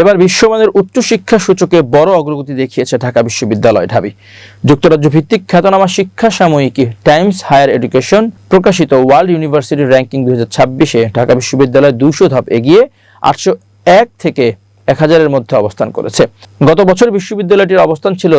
এবার বিশ্বমানের উচ্চশিক্ষা সূচকে বড় অগ্রগতি দেখিয়েছে ঢাকা বিশ্ববিদ্যালয় ঢাবি। যুক্তরাজ্য ভিত্তিক খ্যাতনামা শিক্ষা সাময়িকী টাইমস হায়ার এডুকেশন প্রকাশিত ওয়ার্ল্ড ইউনিভার্সিটি র্যাঙ্কিং দুই হাজার ছাব্বিশে ঢাকা বিশ্ববিদ্যালয় দুশো ধাপ এগিয়ে আটশো এক থেকে এক হাজারের মধ্যে অবস্থান করেছে। গত বছর বিশ্ববিদ্যালয়টির অবস্থান ছিল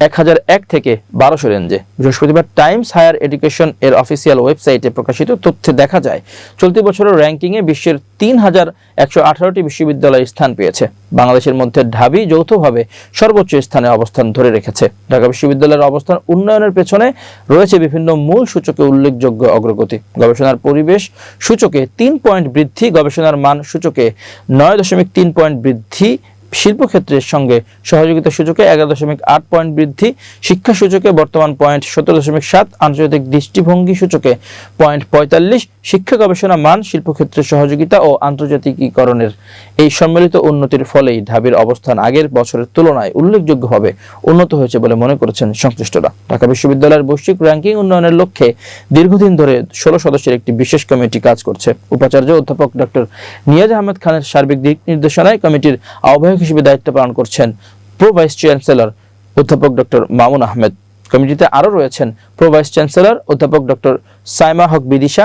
এক হাজার এক থেকে বারোশো রেঞ্জে। বৃহস্পতিবার টাইমস হায়ার এডুকেশন এর অফিসিয়াল ওয়েবসাইটে প্রকাশিত তথ্যে দেখা যায়, চলতি বছরের র্যাঙ্কিংয়ে বিশ্বের তিন হাজার একশো আঠারোটি বিশ্ববিদ্যালয় স্থান পেয়েছে। বাংলাদেশের মধ্যে ঢাবি যৌথভাবে সর্বোচ্চ স্থানে অবস্থান ধরে রেখেছে। ঢাকা বিশ্ববিদ্যালয়ের অবস্থান উন্নয়নের পেছনে রয়েছে বিভিন্ন মূল সূচকে উল্লেখযোগ্য অগ্রগতি। গবেষণার পরিবেশ সূচকে তিন পয়েন্ট বৃদ্ধি, গবেষণার মান সূচকে নয় দশমিক তিন পয়েন্ট বৃদ্ধি শিল্পক্ষেত্রের সঙ্গে সহযোগিতা সূচকে এগারো দশমিক আট পয়েন্ট বৃদ্ধি, শিক্ষা সূচকে বর্তমান পয়েন্ট সতেরো দশমিক সাত, আন্তর্জাতিক দৃষ্টিভঙ্গি সূচকে পয়েন্ট পঁয়তাল্লিশ, শিক্ষা গবেষণা মান শিল্পক্ষেত্রের সহযোগিতা ও আন্তর্জাতিকীকরণের এই সম্মিলিত উন্নতির ফলেই ঢাবির অবস্থান আগের বছরের তুলনায় উল্লেখযোগ্যভাবে উন্নত হয়েছে বলে মনে করেছেন সংশ্লিষ্টরা। ঢাকা বিশ্ববিদ্যালয়ের বৈশ্বিক র্যাঙ্কিং উন্নয়নের লক্ষ্যে দীর্ঘদিন ধরে ষোলো সদস্যের একটি বিশেষ কমিটি কাজ করছে। উপাচার্য অধ্যাপক ডক্টর নিয়াজ আহমেদ খানের সার্বিক দিক নির্দেশনায় কমিটির আহ্বায়ক হিসেবে দায়িত্ব পালন করছেন প্রো ভাইস চ্যান্সেলর অধ্যাপক ডক্টর মামুন আহমেদ। কমিটিতে আরও রয়েছেন প্রো ভাইস চ্যান্সেলর অধ্যাপক ডক্টর সাইমা হক বিদিশা,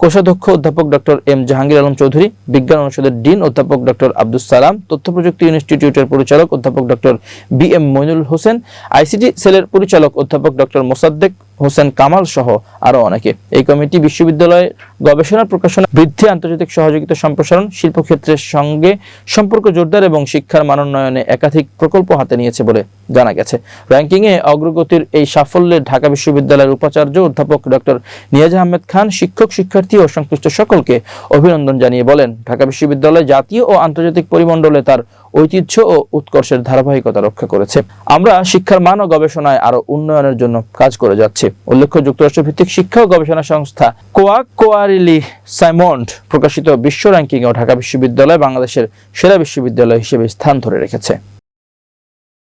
কোষাধ্যক্ষ অধ্যাপক ডক্টর এম জাহাঙ্গীর আলম চৌধুরী, বিজ্ঞান অনুষদের ডিন অধ্যাপক ডক্টর আব্দুল সালাম, তথ্য প্রযুক্তি ইনস্টিটিউটের পরিচালক অধ্যাপক doctor B M Moinul Hossain, ICT সেলের পরিচালক অধ্যাপক ডক্টর মোসাদ্দেক হোসেন কামাল সহ আরও অনেকে। এই কমিটি বিশ্ববিদ্যালয়ে গবেষণা, প্রকাশনা, বৃদ্ধি, আন্তর্জাতিক সহযোগিতা সম্প্রসারণ, শিল্পক্ষেত্রের সঙ্গে সম্পর্ক জোরদার এবং শিক্ষার মানোন্নয়নে একাধিক প্রকল্প হাতে নিয়েছে বলে জানা গেছে। র্যাঙ্কিংয়ে অগ্রগতির এই সাফল্যে ঢাকা বিশ্ববিদ্যালয়ের উপাচার্য অধ্যাপক ডক্টর নিয়াজ আহমেদ খান শিক্ষক, শিক্ষার্থী ও সংশ্লিষ্ট সকলকে অভিনন্দন জানিয়ে বলেন, ঢাকা বিশ্ববিদ্যালয় জাতীয় ও আন্তর্জাতিক পরিমণ্ডলে তার ঐতিহ্য ও উৎকর্ষের ধারাবাহিকতা রক্ষা করেছে। আমরা শিক্ষার মান ও গবেষণায় আরও উন্নয়নের জন্য কাজ করে যাচ্ছি। উল্লেখ্য যুক্তরাষ্ট্র ভিত্তিক শিক্ষা ও গবেষণা সংস্থা কোয়াক কোয়ারিলি সাইমন্ড প্রকাশিত বিশ্ব র্যাঙ্কিংয়েও ঢাকা বিশ্ববিদ্যালয় বাংলাদেশের সেরা বিশ্ববিদ্যালয় হিসেবে স্থান ধরে রেখেছে।